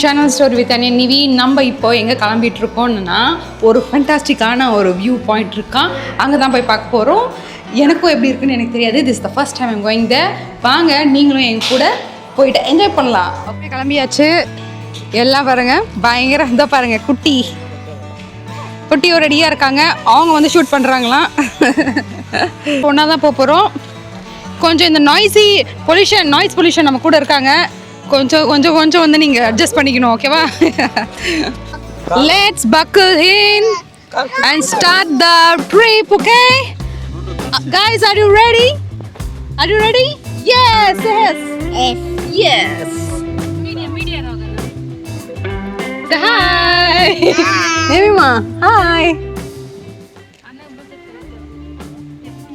Channel store with அனியன் நிவி நம்ம இப்போ எங்கே கிளம்பிட்டு இருக்கோம்னா ஒரு ஃபண்டாஸ்டிக்கான ஒரு வியூ பாயிண்ட் இருக்கான் அங்கே தான் போய் பார்க்க போகிறோம் எனக்கும் எப்படி இருக்குன்னு எனக்கு தெரியாது. This the first time going the வாங்க நீங்களும் என் கூட போயிட்டு என்ஜாய் பண்ணலாம். ஓகே கிளம்பியாச்சு. எல்லாம் பாருங்க. பயங்கர இந்த பாருங்க குட்டி. குட்டி ஒரு ரெடியாக இருக்காங்க. அவங்க வந்து ஷூட் பண்ணுறாங்களாம் ஒன்றா தான் போக போகிறோம் கொஞ்சம் இந்த நாய்ஸி பொல்யூஷன் நாய்ஸ் பொல்யூஷன் நம்ம கூட இருக்காங்க. கொஞ்சம் கொஞ்சம் கொஞ்சம் வந்து நீங்கள் அட்ஜஸ்ட் பண்ணிக்கணும் ஓகேவா let's buckle in and start the trip okay guys are you ready are you ready yes yes Yes. yes medium medium say hi Nevima hi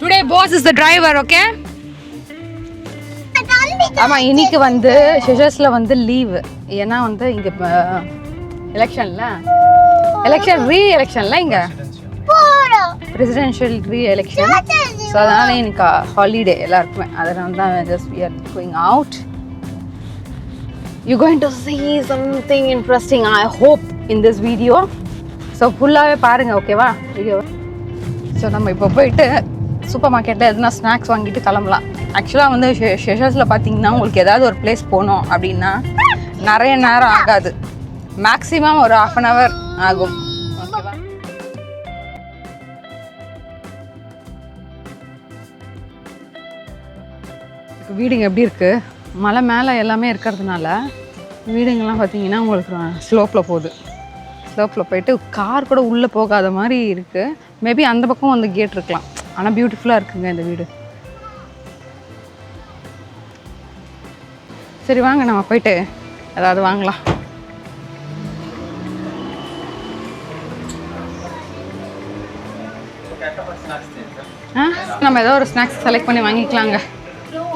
today boss is the driver okay ஆமாம் இன்னைக்கு வந்து ஷெஷர்ஸில் வந்து leave ஏன்னா வந்து இங்கே எலெக்ஷனில் election ரீ எலெக்ஷனில் இங்கே. பிரசிடென்ஷியல் ரீ எலெக்ஷன் ஸோ அதனால் இன்னைக்கு ஹாலிடே எல்லாருக்குமே. அதனால தான் just we are going out you going to see something interesting I hope in this video so ஃபுல்லாகவே பாருங்கள் ஓகேவா வீடியோ ஸோ நம்ம இப்போ போயிட்டு சூப்பர் மார்க்கெட்டில் எதுனா ஸ்நாக்ஸ் வாங்கிட்டு கிளம்பலாம். ஆக்சுவலாக வந்து ஷெஷர்ஸில் பார்த்தீங்கன்னா உங்களுக்கு ஏதாவது ஒரு பிளேஸ் போகணும் அப்படின்னா நிறைய நேரம் ஆகாது. மேக்ஸிமம் ஒரு ஆஃப் அன் ஹவர் ஆகும். ஓகேவா வீடுங்க எப்படி இருக்குது மலை மேலே எல்லாமே இருக்கிறதுனால வீடுங்கெல்லாம் பார்த்தீங்கன்னா உங்களுக்கு ஸ்லோப்பில் போகுது. ஸ்லோப்பில் போயிட்டு கார் கூட உள்ளே போகாத மாதிரி இருக்குது மேபி அந்த பக்கம் வந்து கேட் இருக்கலாம். ஆனால் பியூட்டிஃபுல்லாக இருக்குங்க இந்த வீடு. சரி வாங்க நம்ம போயிட்டு ஏதாவது வாங்கலாம். ஆ நம்ம ஏதோ ஒரு ஸ்நாக்ஸ் செலக்ட் பண்ணி வாங்கிக்கலாங்க.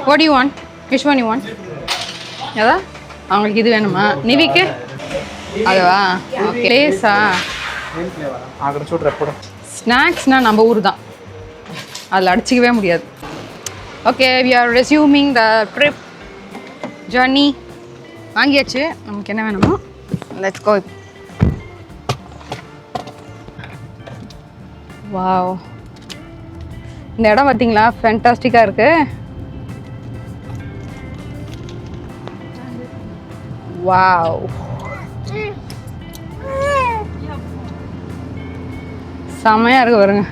What you want wish one you want ஏதா? அவங்களுக்கு இது வேணுமா? நிவிக்கு? அதுவா? ஓகே லேஸா ஸ்நாக்ஸ்னால் நம்ம ஊர் தான். அதில் அடிச்சிக்கவே முடியாது. Okay we are resuming the trip journey வாங்கியாச்சு. நமக்கு என்ன வேணுமோ? லெட்ஸ் கோ வாவ் இந்த இடம் பார்த்தீங்களா ஃபேண்டாஸ்டிக்காக இருக்கு. வாவ் செம்மையாக இருக்கு பாருங்க.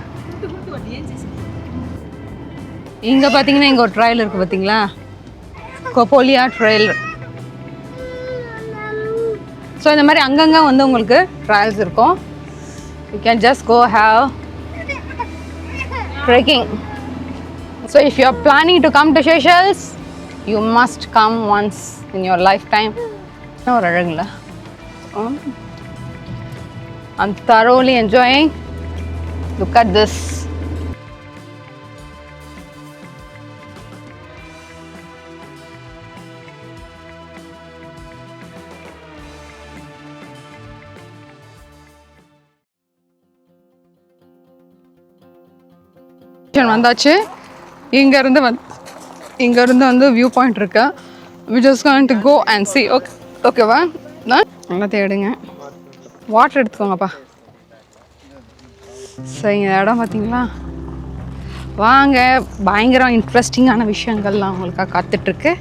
இங்கே பார்த்தீங்கன்னா இங்கே ஒரு ட்ரையல் இருக்குது பார்த்தீங்களா கொப்போலியா ட்ரெயில் ஸோ இந்த மாதிரி அங்கங்கே வந்து உங்களுக்கு ட்ரையல்ஸ் இருக்கும். You can just go have trekking so if you are planning to come to Seychelles you must come once in your life time ஒரு அழகுங்களா? தரோலி enjoying look at this this. வந்தாச்சு. இங்கேருந்து வந் இங்கேருந்து வந்து வியூ பாயிண்ட் இருக்கு. We just gone to go and see okay ஓகேவா நான் நல்லா தேடுங்க வாட்டர் எடுத்துக்கோங்கப்பா. சரிங்க இடம் பார்த்தீங்களா வாங்க பயங்கரம் இன்ட்ரெஸ்டிங்கான விஷயங்கள்லாம் உங்களுக்காக காத்துட்ருக்கு.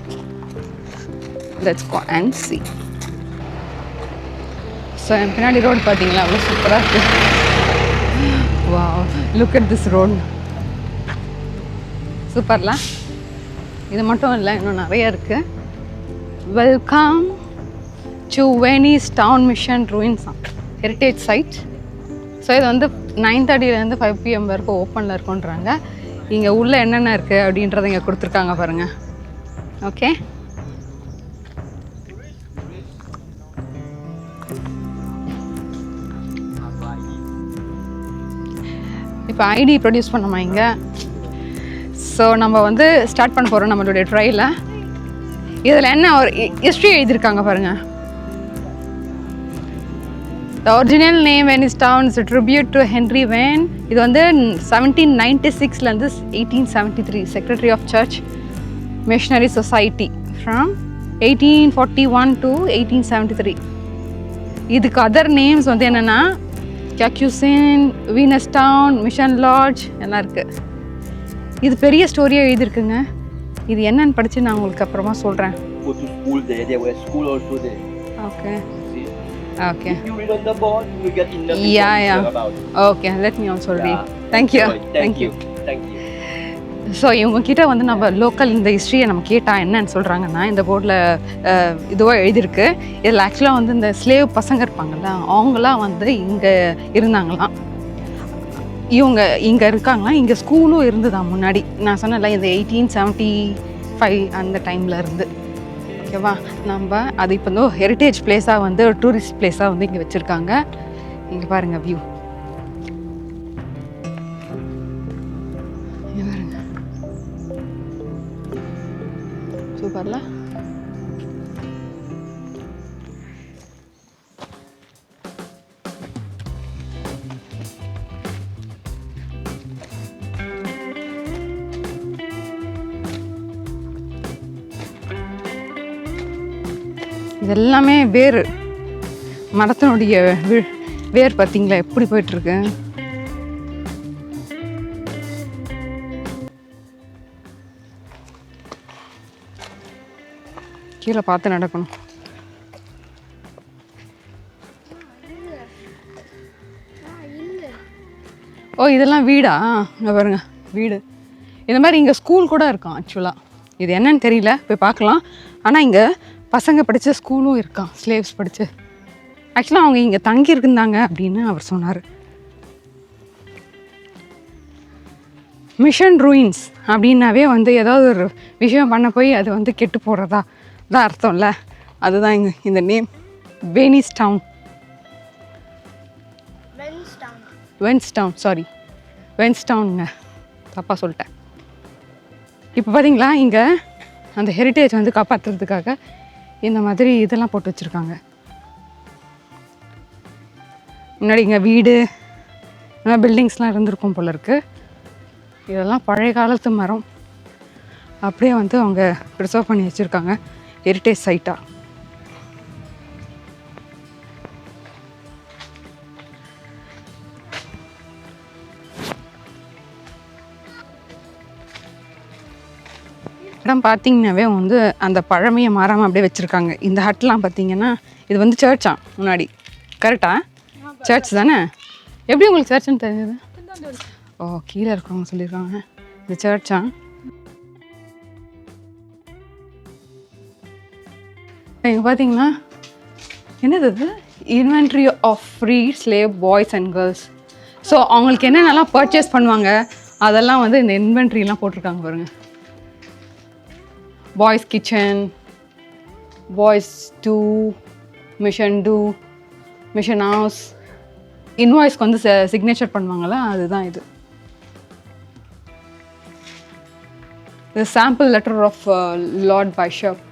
Let's go and see so என் பின்னாடி ரோடு பார்த்தீங்களா அவ்வளோ சூப்பராக இருக்குது வா லுக் அட் திஸ் ரோடு சூப்பர்ல இது மட்டும் இல்லை இன்னும் நிறைய இருக்குது welcome to Venice town mission ruins heritage site so இது வந்து நைன் தேர்ட்டிலேருந்து ஃபைவ் பிஎம் வரைக்கும் ஓப்பனில் இருக்குன்றாங்க. இங்கே உள்ளே என்னென்ன இருக்குது அப்படின்றத இங்கே கொடுத்துருக்காங்க பாருங்கள் ஓகே இப்போ ஐடி ப்ரொடியூஸ் பண்ணமா இங்கே? ஸோ நம்ம வந்து ஸ்டார்ட் பண்ண போகிறோம் நம்மளுடைய ட்ரையில் இதில் என்ன ஒரு ஹிஸ்ட்ரி எழுதியிருக்காங்க பாருங்கள் the original name when is towns tribute to Henry Venn இது வந்து seventeen ninety சிக்ஸ்லேருந்து eighteen seventy three secretary of church missionary society from eighteen forty one to eighteen seventy three இதுக்கு அதர் நேம்ஸ் வந்து என்னென்னா கேக்யூசின் Venus town mission lodge எல்லாம் இருக்குது இது பெரிய ஸ்டோரியாக எழுதியிருக்குங்க. இது என்னன்னு படித்து நான் உங்களுக்கு அப்புறமா சொல்கிறேன். Okay? Okay it. Okay let me also read. Thank you you. So இவங்க கிட்ட வந்து நம்ம லோக்கல் இந்த ஹிஸ்ட்ரியை நம்ம கேட்டால் என்னன்னு சொல்கிறாங்கன்னா இந்த போர்டில் இதுவாக எழுதியிருக்கு. இதில் ஆக்சுவலாக வந்து இந்த ஸ்லேவ் பசங்க இருப்பாங்கல்ல அவங்களாம் வந்து இங்கே இருந்தாங்களாம். இவங்க இங்கே இருக்காங்கன்னா இங்கே ஸ்கூலும் இருந்துதான் முன்னாடி? நான் சொன்னல இந்த எயிட்டீன் செவன்ட்டி ஃபைவ் அந்த டைமில் இருந்து. ஓகேவா நம்ம அது இப்போ வந்து ஹெரிட்டேஜ் பிளேஸாக வந்து ஒரு டூரிஸ்ட் பிளேஸாக வந்து இங்கே வச்சுருக்காங்க. இங்கே பாருங்கள் வியூ இதெல்லாமே வேர் மரத்தினுடைய வேர் பார்த்தீங்களா? எப்படி போயிட்டுருக்கு? கீழே பார்த்து நடக்கணும். ஓ இதெல்லாம் வீடா? இங்கே பாருங்க வீடு. இந்த மாதிரி இங்கே ஸ்கூல் கூட இருக்கும் ஆக்சுவலாக இது என்னன்னு தெரியல போய் பார்க்கலாம். ஆனால் இங்கே பசங்க படித்த ஸ்கூலும் இருக்கான் ஸ்லேவ்ஸ் படித்து ஆக்சுவலாக அவங்க இங்கே தங்கி இருந்தாங்க அப்படின்னு அவர் சொன்னார். மிஷன் ரூயின்ஸ் அப்படின்னாவே வந்து ஏதாவது ஒரு விஷயம் பண்ண போய் அது வந்து கெட்டு போகிறதா தான் அர்த்தம்ல. அதுதான் இங்கே இந்த name Venice town Venn's town sorry Venn's டவுனுங்க தப்பாக சொல்லிட்டேன். இப்போ பார்த்தீங்களா இங்கே அந்த ஹெரிட்டேஜ் வந்து காப்பாற்றுறதுக்காக இந்த மாதிரி இதெல்லாம் போட்டு வச்சுருக்காங்க. முன்னாடி இங்கே வீடு பில்டிங்ஸ்லாம் இருந்திருக்கும் போல இருக்குது இதெல்லாம் பழைய காலத்து மரம். அப்படியே வந்து அவங்க ப்ரிசர்வ் பண்ணி வச்சுருக்காங்க. ஹெரிட்டேஜ் சைட்டாக இடம் பார்த்தீங்கன்னாவே வந்து அந்த பழமையை மாறாமல் அப்படியே வச்சுருக்காங்க. இந்த ஹட்லாம் பார்த்தீங்கன்னா இது வந்து சர்ச்சா முன்னாடி. கரெக்டா சர்ச் தானே? எப்படி உங்களுக்கு சர்ச்சுன்னு தெரிஞ்சது? ஓ கீழே இருக்கிறவங்க சொல்லியிருக்காங்க. இது சர்ச்சா இங்கே பார்த்தீங்கன்னா என்னது இது? Inventory of free slave boys and girls so அவங்களுக்கு என்னென்னலாம் பர்ச்சேஸ் பண்ணுவாங்க? அதெல்லாம் வந்து இந்த இன்வென்ட்ரிலாம் போட்டிருக்காங்க பாருங்கள் boys kitchen boys to mission to mission house இன்வாய்ஸ்க்கு வந்து சிக்னேச்சர் பண்ணுவாங்கள்ல அதுதான் இது. The sample letter of lord bishop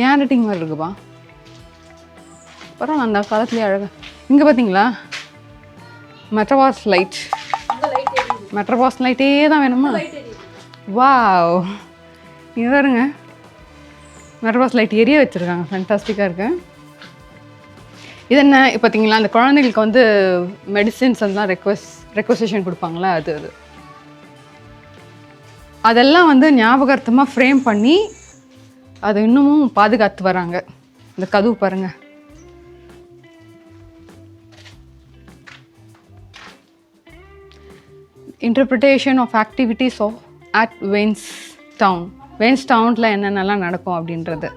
ஏன் ரைட்டிங் மாதிரி இருக்குப்பா? பரவாயில்ல அந்த காலத்துலேயே அழகாக இங்கே பார்த்தீங்களா மெட்டவாஸ் லைட் மெட்ரவாஸ் லைட்டே தான் வேணுமா? வாவ். இங்கே வருங்க மெட்ரவாஸ் லைட் எரிய வச்சுருக்காங்க. ஃபேண்டாஸ்டிக்காக இருக்கு. இது என்ன? இப்போ பார்த்தீங்களா அந்த குழந்தைங்களுக்கு வந்து மெடிசின்ஸ் எல்லாம் ரெக்வஸ்ட் ரெக்வஸ்டேஷன் கொடுப்பாங்களா? அது அது. அதெல்லாம் வந்து ஞாபகார்த்தமாக ஃப்ரேம் பண்ணி அதை இன்னமும் பாதுகாத்து வராங்க. இந்த கதவு பாருங்கள் interpretation of activities of at Venn's town Venn's டவுனில் என்னென்னலாம் நடக்கும் அப்படின்றது.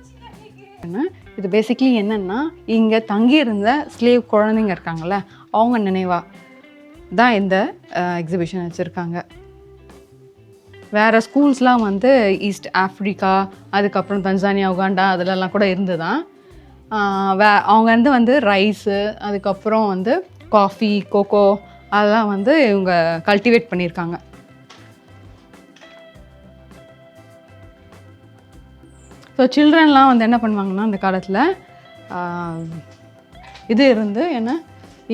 என்ன? இது பேசிக்லி என்னென்னா இங்கே தங்கியிருந்த ஸ்லேவ் குழந்தைங்க இருக்காங்கள்ல அவங்க நினைவாக தான் இந்த எக்ஸிபிஷன் வச்சுருக்காங்க. வேறு ஸ்கூல்ஸ்லாம் வந்து ஈஸ்ட் ஆஃப்ரிக்கா அதுக்கப்புறம் தன்சானியா உகாண்டா அதிலலாம் கூட இருந்துதான். தான் வே அவங்க வந்து வந்து ரைஸு அதுக்கப்புறம் வந்து காஃபி கோகோ அதெல்லாம் வந்து இவங்க கல்டிவேட் பண்ணியிருக்காங்க. ஸோ சில்ட்ரன்லாம் வந்து என்ன பண்ணுவாங்கன்னா அந்த காலத்தில் இது இருந்து என்ன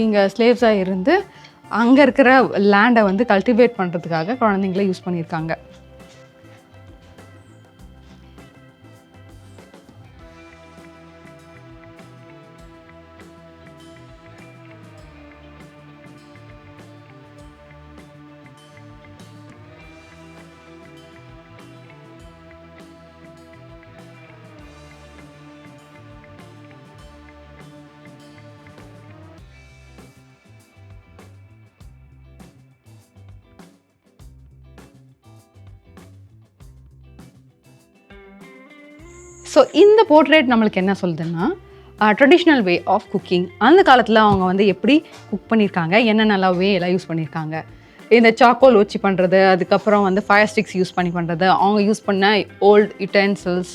இங்கே ஸ்லேவ்ஸாக இருந்து அங்கே இருக்கிற லேண்டை வந்து கல்டிவேட் பண்ணுறதுக்காக குழந்தைங்கள யூஸ் பண்ணியிருக்காங்க. ஸோ இந்த போர்ட்ரேட் நம்மளுக்கு என்ன சொல்லுதுன்னா ட்ரெடிஷ்னல் வே ஆஃப் குக்கிங் அந்த காலத்தில் அவங்க வந்து எப்படி குக் பண்ணியிருக்காங்க என்னென்னலாம் வே எல்லாம் யூஸ் பண்ணியிருக்காங்க இந்த சாக்கோல் வச்சு பண்ணுறது அதுக்கப்புறம் வந்து ஃபயர் ஸ்டிக்ஸ் யூஸ் பண்ணி பண்ணுறது அவங்க யூஸ் பண்ண ஓல்டு யுட்டென்சில்ஸ்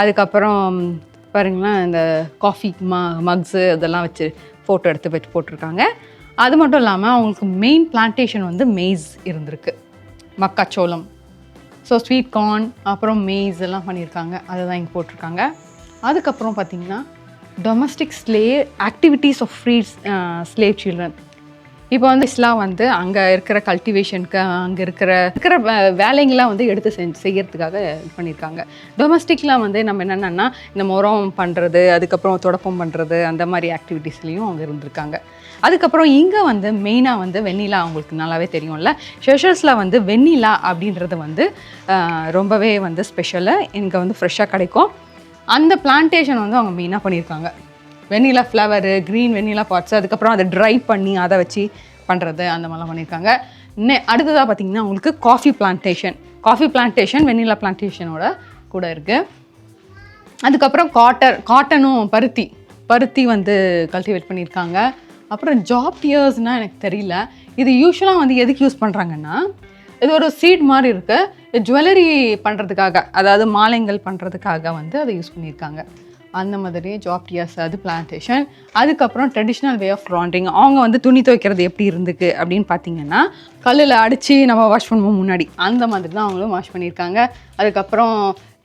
அதுக்கப்புறம் பாருங்களேன் இந்த காஃபி ம மக்ஸு இதெல்லாம் வச்சு ஃபோட்டோ எடுத்து வச்சு போட்டிருக்காங்க. அது மட்டும் இல்லாமல் அவங்களுக்கு மெயின் பிளான்டேஷன் வந்து மெய்ஸ் இருந்திருக்கு. மக்காச்சோளம். ஸோ ஸ்வீட் கார்ன் அப்புறம் மேய்ஸ் எல்லாம் பண்ணியிருக்காங்க. அதை தான் இங்கே போட்டிருக்காங்க. அதுக்கப்புறம் பார்த்தீங்கன்னா domestic slave activities of free slave children இப்போ வந்து இஸ்லாம் வந்து அங்கே இருக்கிற கல்டிவேஷனுக்கு அங்கே இருக்கிற இருக்கிற வே- வேலைங்கெல்லாம் வந்து எடுத்து செஞ்சு செய்யறதுக்காக இது பண்ணியிருக்காங்க. டொமஸ்டிக்லாம் வந்து நம்ம என்னென்னா இந்த முறம் பண்ணுறது அதுக்கப்புறம் தொடப்பம் பண்ணுறது அந்த மாதிரி ஆக்டிவிட்டீஸ்லேயும் அவங்க இருந்திருக்காங்க. அதுக்கப்புறம் இங்கே வந்து மெயினாக வந்து வெண்ணிலா அவங்களுக்கு நல்லாவே தெரியும்ல. ஷெஷர்ஸில் வந்து வெண்ணிலா அப்படின்றது வந்து ரொம்பவே வந்து ஸ்பெஷலு இங்கே வந்து ஃப்ரெஷ்ஷாக கிடைக்கும். அந்த பிளான்டேஷன் வந்து அவங்க மெயினாக பண்ணியிருக்காங்க. Vanilla flower green vanilla pods அதுக்கப்புறம் அதை ட்ரை பண்ணி அதை வச்சு பண்ணுறது அந்த மாதிரிலாம் பண்ணியிருக்காங்க. நெ அடுத்ததாக பார்த்தீங்கன்னா உங்களுக்கு coffee plantation coffee plantation vanilla பிளான்டேஷனோட கூட இருக்குது அதுக்கப்புறம் காட்டன் காட்டனும் பருத்தி. பருத்தி வந்து கல்டிவேட் பண்ணியிருக்காங்க. அப்புறம் ஜாப் டியர்ஸ்னால் எனக்கு தெரியல. இது யூஸ்வலாக வந்து எதுக்கு யூஸ் பண்ணுறாங்கன்னா இது ஒரு சீட் மாதிரி இருக்குது ஜுவல்லரி பண்ணுறதுக்காக அதாவது மாலைங்கள் பண்ணுறதுக்காக வந்து அதை யூஸ் பண்ணியிருக்காங்க. அந்த மாதிரி ஜாப் டியர்ஸ் அது பிளான்டேஷன் அதுக்கப்புறம் ட்ரெடிஷ்னல் வே ஆஃப் லாண்ட்ரிங் அவங்க வந்து துணி துவைக்கிறது எப்படி இருந்துக்கு அப்படின்னு பார்த்தீங்கன்னா கல்லில் அடித்து நம்ம வாஷ் பண்ணுவோம் முன்னாடி. அந்த மாதிரி தான் அவங்களும் வாஷ் பண்ணியிருக்காங்க. அதுக்கப்புறம்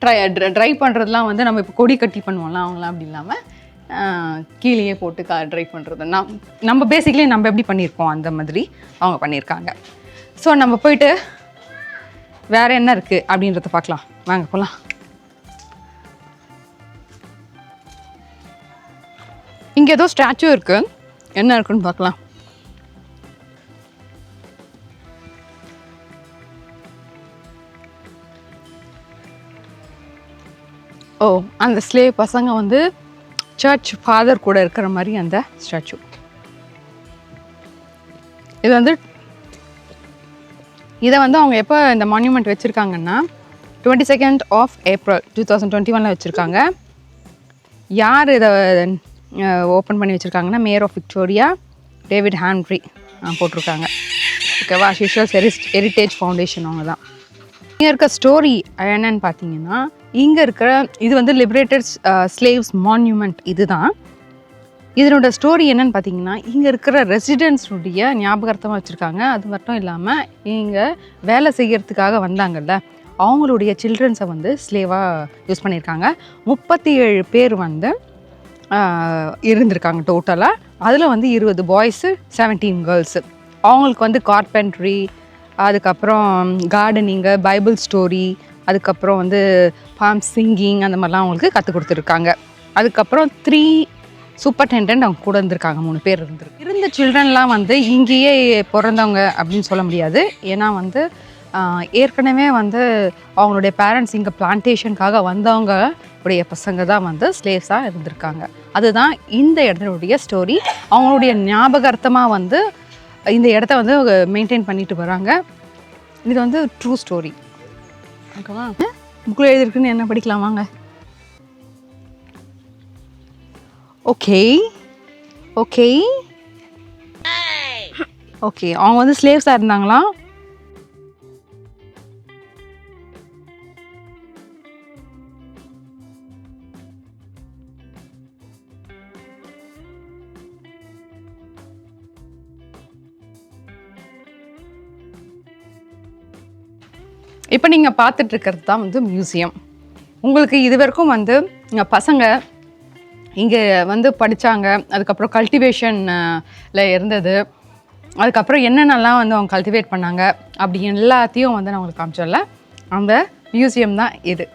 ட்ரை ட்ரை பண்ணுறதுலாம் வந்து நம்ம இப்போ கொடி கட்டி பண்ணுவோம்ல அவங்களாம் அப்படி இல்லாமல் கீழேயே போட்டு கா ட்ரை பண்ணுறது நம் நம்ம பேசிக்கலி நம்ம எப்படி பண்ணியிருக்கோம் அந்த மாதிரி அவங்க பண்ணியிருக்காங்க ஸோ நம்ம போயிட்டு வேறு என்ன இருக்குது அப்படின்றத பார்க்கலாம். வாங்க போகலாம் இங்கே ஏதோ ஸ்டாச்சு இருக்குது என்ன இருக்குன்னு பார்க்கலாம். ஓ அந்த ஸ்லே பசங்க வந்து சர்ச் ஃபாதர் கூட இருக்கிற மாதிரி அந்த ஸ்டாச்சு இது வந்து இதை வந்து அவங்க எப்போ இந்த monument வச்சுருக்காங்கன்னா twenty second of April two thousand twenty ஒனில் வச்சுருக்காங்க. யார் இதை ஓப்பன் பண்ணி வச்சுருக்காங்கன்னா mayor of Victoria David Andre போட்டிருக்காங்க. ஓகேவா? ஷிஷல்ஸ் ஹெரிட்டேஜ் ஃபவுண்டேஷன் அவங்க தான். இங்கே இருக்க ஸ்டோரி என்னன்னு பார்த்தீங்கன்னா இங்கே இருக்கிற இது வந்து லிபரேட்டட் ஸ்லேவ்ஸ் மான்யூமெண்ட் இதுதான். இதனோட ஸ்டோரி என்னன்னு பார்த்தீங்கன்னா இங்கே இருக்கிற ரெசிடென்ட்ஸுடைய ஞாபகார்த்தமாக வச்சுருக்காங்க. அது மட்டும் இல்லாமல் இங்கே வேலை செய்கிறதுக்காக வந்தாங்கல்ல அவங்களுடைய சில்ட்ரன்ஸை வந்து ஸ்லேவாக யூஸ் பண்ணியிருக்காங்க. முப்பத்தி ஏழு பேர் வந்து இருந்திருக்காங்க டோட்டலாக அதில் வந்து இருபது பாய்ஸு செவன்டீன் கேர்ள்ஸு அவங்களுக்கு வந்து கார்பென்ட்ரி அதுக்கப்புறம் கார்டனிங்கு பைபிள் ஸ்டோரி அதுக்கப்புறம் வந்து பாம் சிங்கிங் அந்த மாதிரிலாம் அவங்களுக்கு கற்றுக் கொடுத்துருக்காங்க. அதுக்கப்புறம் த்ரீ சூப்பர்டெண்டன்ட் அவங்க கூட இருந்திருக்காங்க மூணு பேர் இருந்திருக்கு. இருந்த சில்ட்ரன்லாம் வந்து இங்கேயே பிறந்தவங்க அப்படின்னு சொல்ல முடியாது. ஏன்னா வந்து ஏற்கனவே வந்து அவங்களுடைய பேரண்ட்ஸ் இங்கே பிளான்டேஷனுக்காக வந்தவங்க உடைய பசங்க தான் வந்து ஸ்லேவ்ஸாக இருந்திருக்காங்க. அதுதான் இந்த இடத்துடைய ஸ்டோரி அவங்களுடைய ஞாபகார்த்தமாக வந்து இந்த இடத்த வந்து மெயின்டைன் பண்ணிட்டு வராங்க. இது வந்து ட்ரூ ஸ்டோரி ஓகேவா? புக்கில் எழுதிருக்குன்னு என்ன படிக்கலாம் வாங்க. ஓகே ஓகே ஓகே அவங்க வந்து ஸ்லேவ்ஸாக இருந்தாங்களாம் இப்போ நீங்கள் பார்த்துட்டு இருக்கிறது தான் வந்து மியூசியம் உங்களுக்கு இது வரைக்கும் வந்து எங்கள் பசங்க இங்கே வந்து படித்தாங்க அதுக்கப்புறம் கல்டிவேஷனில் இருந்தது. அதுக்கப்புறம் என்னென்னலாம் வந்து அவங்க கல்டிவேட் பண்ணாங்க அப்படி எல்லாத்தையும் வந்து நான் உங்களுக்கு காமிச்சோம்ல அந்த மியூசியம் தான் இது.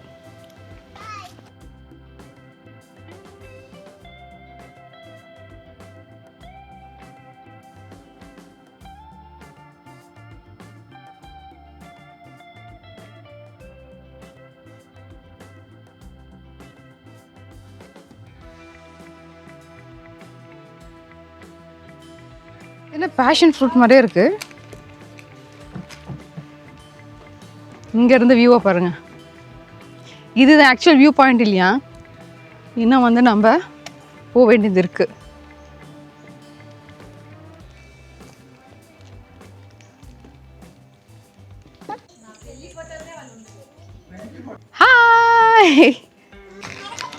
பேஷன் ஃப்ரூட் மாதிரியே இருக்குது இங்கேருந்து வியூவை பாருங்கள் இது ஆக்சுவல் வியூ பாயிண்ட் இல்லையா? இன்னும் வந்து நம்ம போக வேண்டியது இருக்குது ஹாய்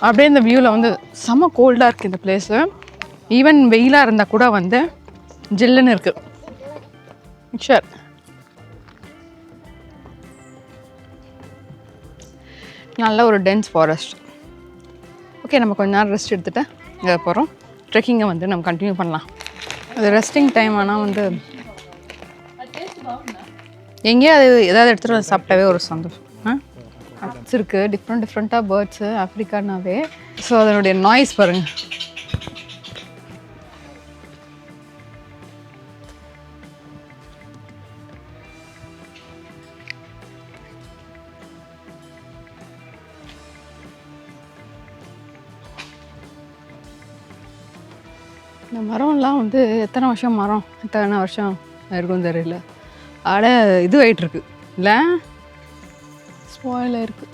அப்படியே இந்த வியூவில் வந்து செம்ம கோல்டாக இருக்குது இந்த பிளேஸு ஈவன் வெயிலாக இருந்தால் கூட வந்து ஜில்லுன்னு இருக்கு. ஷர் நல்ல ஒரு டென்ஸ் ஃபாரஸ்ட் ஓகே நம்ம கொஞ்ச நேரம் ரெஸ்ட் எடுத்துகிட்டு இங்கே போகிறோம் ட்ரெக்கிங்கை வந்து நம்ம கண்டினியூ பண்ணலாம். அது ரெஸ்டிங் டைம் ஆனால் வந்து எங்கேயோ அது ஏதாவது எடுத்துகிட்டு வந்து சாப்பிட்டாவே ஒரு சந்தோஷம். ஆ? இருக்குது டிஃப்ரெண்ட் டிஃப்ரெண்ட்டாக பேர்ட்ஸு ஆஃப்ரிக்கானாவே ஸோ அதனுடைய நாய்ஸ் பாருங்கள் மரம்லாம் வந்து எத்தனை வருஷம் மரம்? எத்தனை வருஷம் இருக்கும் தெரியல. ஆட இது ஆயிட்டிருக்கு இல்லை? ஸ்பாயில் இருக்கு.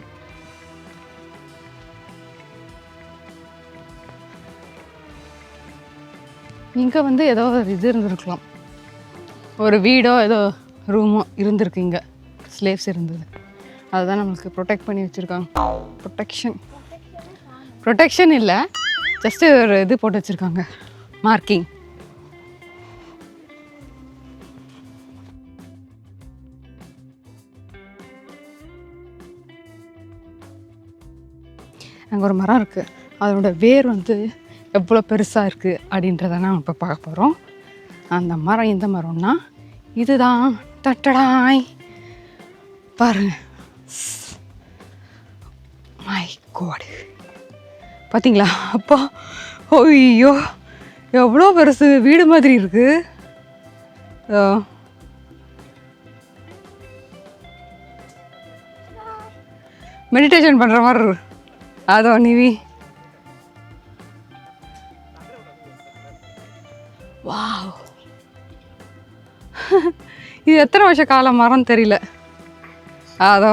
இங்கே வந்து ஏதோ ஒரு இது இருந்திருக்கலாம். ஒரு வீடோ ஏதோ ரூமோ இருந்திருக்கு இங்கே. ஸ்லேவ்ஸ் இருந்தது. அதுதான் நம்மளுக்கு ப்ரொடெக்ட் பண்ணி வச்சுருக்காங்க. ப்ரொடெக்ஷன் ப்ரொடெக்ஷன் இல்லை. ஜஸ்ட்டு ஒரு இது போட்டு வச்சுருக்காங்க. மார்க்கிங் அங்கே ஒரு மரம் இருக்குது அதனோட வேர் வந்து எவ்வளோ பெருசாக இருக்குது அப்படின்றத நான் இப்போ பார்க்க போகிறோம் அந்த மரம் எந்த மரம்னா இதுதான். தட்டடாய் பாருங்க. மை கோடு பார்த்தீங்களா அப்பா. ஓய்யோ எவ்வளோ பெருசு? வீடு மாதிரி இருக்கு. மெடிடேஷன் பண்ணுற மாதிரி இருக்கு அதோ நிவி. வாவ். இது எத்தனை வருஷ கால மரம் தெரியல. அதோ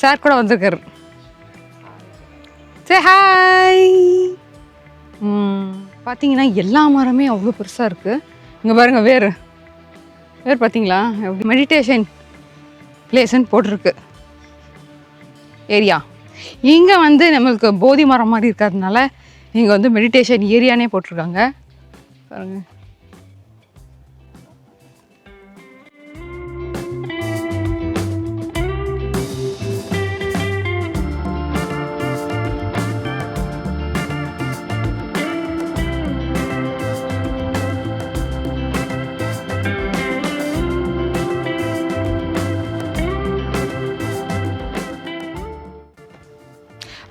சார் கூட வந்திருக்காரு. சே ஹாய் பார்த்தீங்கன்னா எல்லா மரமே அவ்வளோ பெருசாக இருக்குது இங்கே பாருங்கள் வேர். வேர் பார்த்தீங்களா எப்படி? மெடிடேஷன் பிளேஸ்ன்னு போட்டிருக்கு. ஏரியா இங்கே வந்து நம்மளுக்கு போதி மரம் மாதிரி இருக்கிறதுனால இங்கே வந்து மெடிடேஷன் ஏரியானே போட்டிருக்காங்க. பாருங்கள்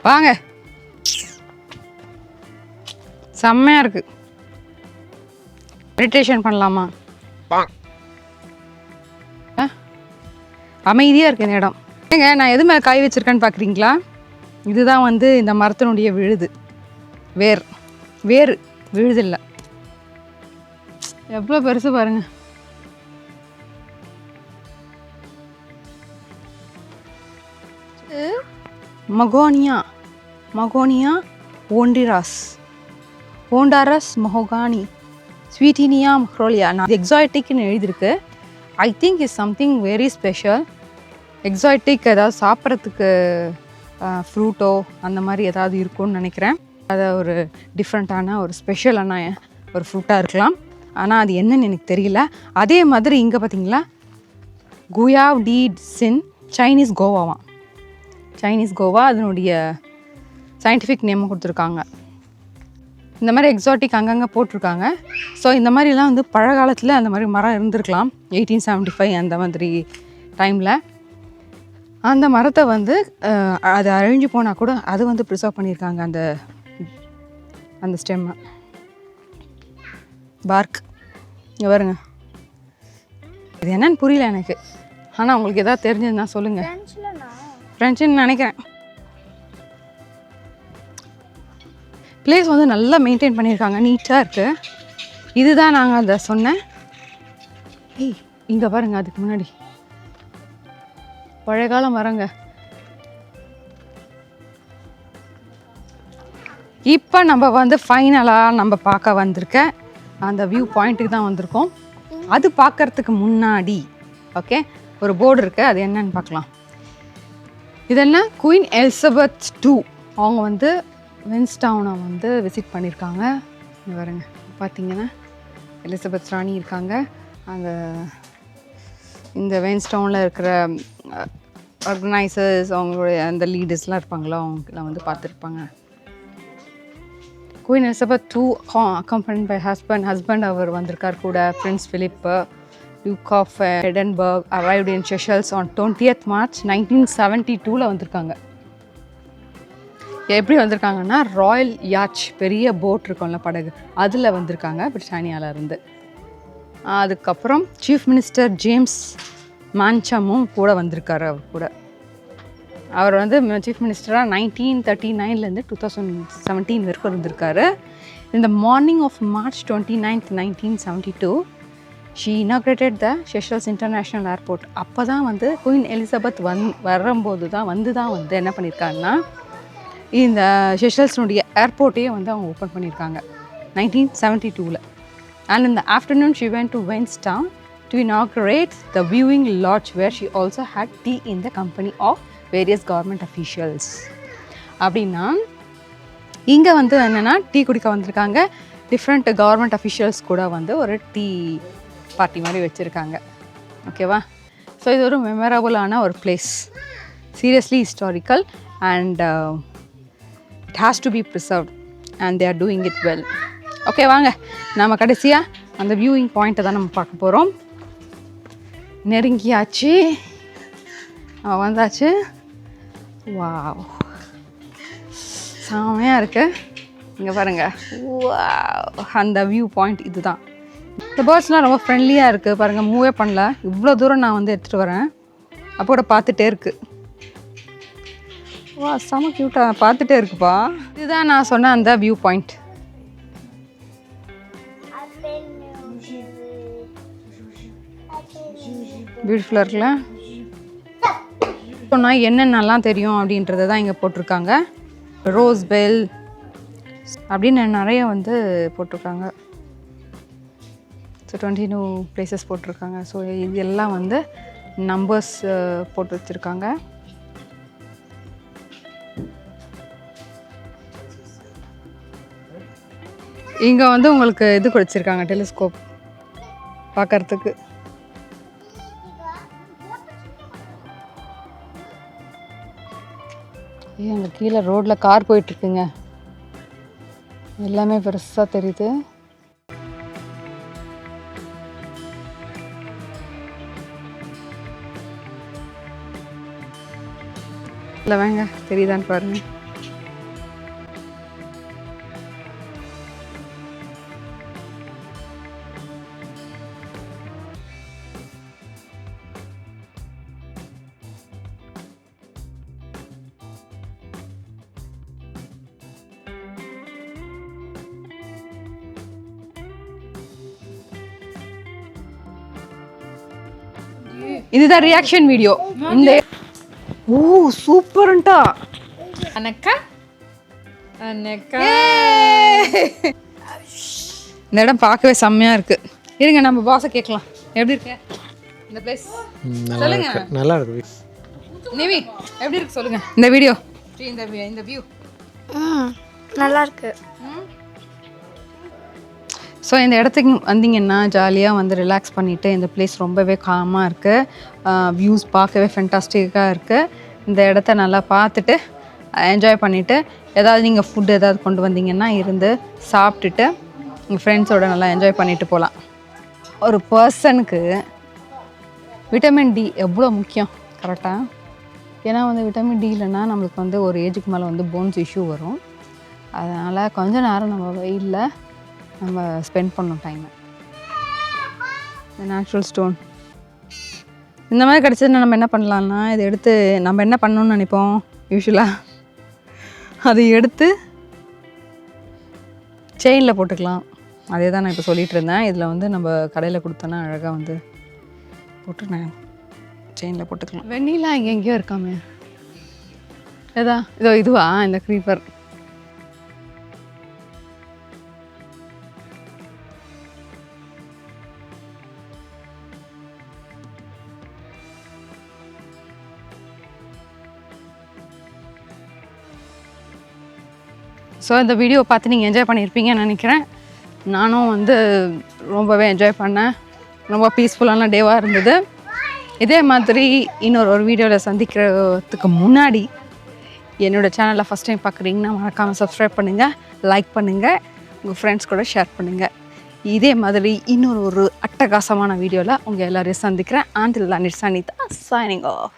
வாங்க. செம்மையாக இருக்கு. மெடிடேஷன் பண்ணலாமா? அமைதியாக இருக்கு இந்த இடம். ஏங்க நான் எது மேலே காய் வச்சிருக்கேன்னு பார்க்குறீங்களா இதுதான் வந்து இந்த மரத்தினுடைய விழுது. வேர். வேர் விழுது இல்லை எவ்வளோ பெருசு பாருங்க. மகோனியா மகோனியா ஓண்டிராஸ் ஓண்டாரஸ் மொஹோகானி ஸ்வீட்டினியா மஹ்ரோலியா நான் எக்ஸாய்டிக்னு எழுதியிருக்கு. I think is something very special exotic ஏதாவது சாப்பிட்றதுக்கு ஃப்ரூட்டோ அந்த மாதிரி ஏதாவது இருக்கும்னு நினைக்கிறேன். அதை ஒரு டிஃப்ரெண்ட்டான ஒரு ஸ்பெஷலான ஒரு ஃப்ரூட்டாக இருக்கலாம். ஆனால் அது என்னன்னு எனக்கு தெரியல. அதே மாதிரி இங்கே பார்த்தீங்களா குயாவ் டி சின் சைனீஸ் கோவாவாம் சைனீஸ் கோவா அதனுடைய சயின்டிஃபிக் நேமும் கொடுத்துருக்காங்க. இந்த மாதிரி எக்ஸாட்டிக் அங்கங்கே போட்டிருக்காங்க. ஸோ இந்த மாதிரிலாம் வந்து பழகாலத்தில் அந்த மாதிரி மரம் இருந்திருக்கலாம். எயிட்டீன் செவன்ட்டி ஃபைவ் அந்த மாதிரி டைமில் அந்த மரத்தை வந்து அது அழிஞ்சு போனால் கூட அது வந்து ப்ரிசர்வ் பண்ணியிருக்காங்க அந்த அந்த ஸ்டெம்மை பார்க் இங்கே பாருங்க. இது என்னன்னு புரியல எனக்கு. ஆனால் உங்களுக்கு எதாவது தெரிஞ்சதுன்னா சொல்லுங்கள் ஃப்ரெண்ட்ஸுன்னு நினைக்கிறேன். பிளேஸ் வந்து நல்லா மெயின்டைன் பண்ணியிருக்காங்க. நீட்டாக இருக்குது இதுதான் நாங்கள் அதை சொன்னேன். ஏய் இங்கே பாருங்க அதுக்கு முன்னாடி. பழைய காலம் வரங்க. இப்போ நம்ம வந்து ஃபைனலாக நம்ம பார்க்க வந்திருக்க அந்த வியூ பாயிண்ட்டுக்கு தான் வந்திருக்கோம். அது பார்க்கறதுக்கு முன்னாடி ஓகே ஒரு போர்டு இருக்குது அது என்னன்னு பார்க்கலாம். இதெல்லாம் குயின் எலிசபெத் டூ அவங்க வந்து வென்ஸ்டவுனை வந்து விசிட் பண்ணியிருக்காங்க இங்க பார்த்தீங்கன்னா எலிசபெத் ராணி இருக்காங்க. அந்த இந்த வென்ஸ்டவுனில் இருக்கிற ஆர்கனைசர்ஸ் அவங்களுடைய அந்த லீடர்ஸ்லாம் இருப்பாங்களோ? அவங்களாம் வந்து பார்த்துருப்பாங்க. Queen Elizabeth two accompany by husband husband அவர் வந்திருக்கார் கூட friends Philip duke of Edinburgh arrived in Seychelles on twentieth March nineteen seventy டூவில் வந்திருக்காங்க. எப்படி வந்திருக்காங்கன்னா ராயல் யாச் பெரிய போட் இருக்கும்ல படகு அதில் வந்திருக்காங்க பிரிட்டானியாவிலேருந்து அதுக்கப்புறம் சீஃப் மினிஸ்டர் ஜேம்ஸ் மான்சமும் கூட வந்திருக்காரு அவர் கூட. அவர் வந்து சீஃப் மினிஸ்டராக நைன்டீன் தேர்ட்டி நைன்லேருந்து டூ தௌசண்ட் செவன்டீன் வரைக்கும் இருந்திருக்காரு. இந்த morning of March twenty ninth nineteen seventy two she inaugurated the Seychelles international airport அப்போ தான் வந்து குயின் எலிசபெத் வந் வரும்போது தான் வந்து தான் வந்து என்ன பண்ணியிருக்காங்கன்னா இந்த ஷெஷல்ஸ்னுடைய ஏர்போர்ட்டையே வந்து அவங்க ஓப்பன் பண்ணியிருக்காங்க நைன்டீன் செவன்ட்டி டூவில் அண்ட் இந்த afternoon she went to to to inaugurate the viewing lodge where she also had had in the company of various government officials அப்படின்னா இங்கே வந்து என்னென்னா டீ குடிக்க வந்திருக்காங்க. டிஃப்ரெண்ட் கவர்மெண்ட் அஃபிஷியல்ஸ் கூட வந்து ஒரு டீ பார்ட்டி மாதிரி வச்சுருக்காங்க. ஓகேவா ஸோ இது ஒரு மெமரபுளான ஒரு place seriously historical and it has to be preserve and they are doing it well okay வாங்க. நம்ம கடைசியாக அந்த வியூவிங் பாயிண்ட்டை தான் நம்ம பார்க்க போகிறோம் நெருங்கியாச்சு. வந்தாச்சு. வா செமையாக இருக்குது இங்கே பாருங்க. அந்த வியூ பாயிண்ட் இதுதான். இந்த பேர்ட்ஸ்லாம் ரொம்ப ஃப்ரெண்ட்லியாக இருக்குது பாருங்கள் மூவே பண்ணல. இவ்வளோ தூரம் நான் வந்து எடுத்துகிட்டு வரேன். அப்போ கூட பார்த்துட்டே இருக்குது வா செம க்யூட்டாக பார்த்துட்டே இருக்குப்பா. இதுதான் நான் சொன்ன அந்த வியூ பாயிண்ட் பியூட்டிஃபுல்லாக இருக்குல்ல? சொன்னால் என்னென்னலாம் தெரியும் அப்படின்றத தான் இங்கே போட்டிருக்காங்க. ரோஸ் பெல் அப்படின்னு நிறைய வந்து போட்டிருக்காங்க. ஸோ டுவெண்ட்டி டூ பிளேசஸ் போட்டிருக்காங்க. ஸோ இது எல்லாம் வந்து நம்பர்ஸ் uh, போட்டு வச்சுருக்காங்க. இங்கே வந்து உங்களுக்கு இது குடிச்சிருக்காங்க டெலிஸ்கோப் பார்க்குறதுக்கு. ஏன் அங்கே கீழே ரோட்டில் கார் போயிட்டுருக்குங்க எல்லாமே பெருசாக தெரியுது. இல்லை வாங்க தெரியுதான்னு பாருங்க. இதுதான் ரியாக்ஷன் வீடியோ இந்த ஓ சூப்பர்ன்ட்டா. அனக்கா? அனக்கா. இந்த இடம் பார்க்கவே செம்மையா இருக்கு. இருங்க நம்ம பாஸை கேட்கலாம். எப்படி இருக்கு? இந்த பிளேஸ் சொல்லுங்க. நல்லா இருக்கு. நிவி எப்படி இருக்கு சொல்லுங்க. இந்த வீடியோ இந்த வியூ நல்லா இருக்கு. ஸோ இந்த இடத்துக்கு வந்தீங்கன்னா ஜாலியாக வந்து ரிலாக்ஸ் பண்ணிவிட்டு இந்த பிளேஸ் ரொம்பவே காமாக இருக்குது வியூஸ் பார்க்கவே ஃபென்டாஸ்டிக்காக இருக்குது இந்த இடத்த நல்லா பார்த்துட்டு என்ஜாய் பண்ணிவிட்டு ஏதாவது நீங்கள் ஃபுட் ஏதாவது கொண்டு வந்தீங்கன்னா இருந்து சாப்பிட்டுட்டு உங்கள் ஃப்ரெண்ட்ஸோட நல்லா என்ஜாய் பண்ணிட்டு போகலாம் ஒரு பர்சனுக்கு விட்டமின் டி எவ்வளோ முக்கியம்? கரெக்டாக ஏன்னா வந்து விட்டமின் டி இல்லைன்னா நம்மளுக்கு வந்து ஒரு ஏஜுக்கு மேலே வந்து போன்ஸ் இஷ்யூ வரும். அதனால் கொஞ்ச நேரம் நம்ம வெயிலில் நம்ம ஸ்பெண்ட் பண்ணோம் டைமை நேச்சுரல் ஸ்டோன் இந்த மாதிரி கிடச்சதுன்னா நம்ம என்ன பண்ணலான்னா இதை எடுத்து நம்ம என்ன பண்ணணும்னு நினைப்போம்? யூஸ்வலாக அதை எடுத்து செயினில் போட்டுக்கலாம். அதே தான் நான் இப்போ சொல்லிகிட்டு இருந்தேன். இதில் வந்து நம்ம கடையில் கொடுத்தோன்னா அழகாக வந்து போட்டு நான் செயினில் போட்டுக்கலாம். வெண்ணிலா இங்கே எங்கேயோ இருக்காமே. ஏதா இதோ இதுவா? இந்த க்ரீப்பர் ஸோ இந்த வீடியோ பார்த்து நீங்கள் என்ஜாய் பண்ணியிருப்பீங்கன்னு நினைக்கிறேன். நானும் வந்து ரொம்பவே என்ஜாய் பண்ணேன். ரொம்ப பீஸ்ஃபுல்லான டேவாக இருந்தது. இதே மாதிரி இன்னொரு ஒரு வீடியோவில் சந்திக்கிறதுக்கு முன்னாடி என்னோடய சேனலில் ஃபஸ்ட் டைம் பார்க்குறீங்கன்னா மறக்காமல் சப்ஸ்கிரைப் பண்ணுங்கள் லைக் பண்ணுங்கள் உங்கள் ஃப்ரெண்ட்ஸ் கூட ஷேர் பண்ணுங்கள் இதே மாதிரி இன்னொரு ஒரு அட்டகாசமான வீடியோவில் உங்கள் எல்லோரையும் சந்திக்கிறேன். ஆண்டில் தான் இட்ஸ் அனிதா சைனிங் ஆஃப்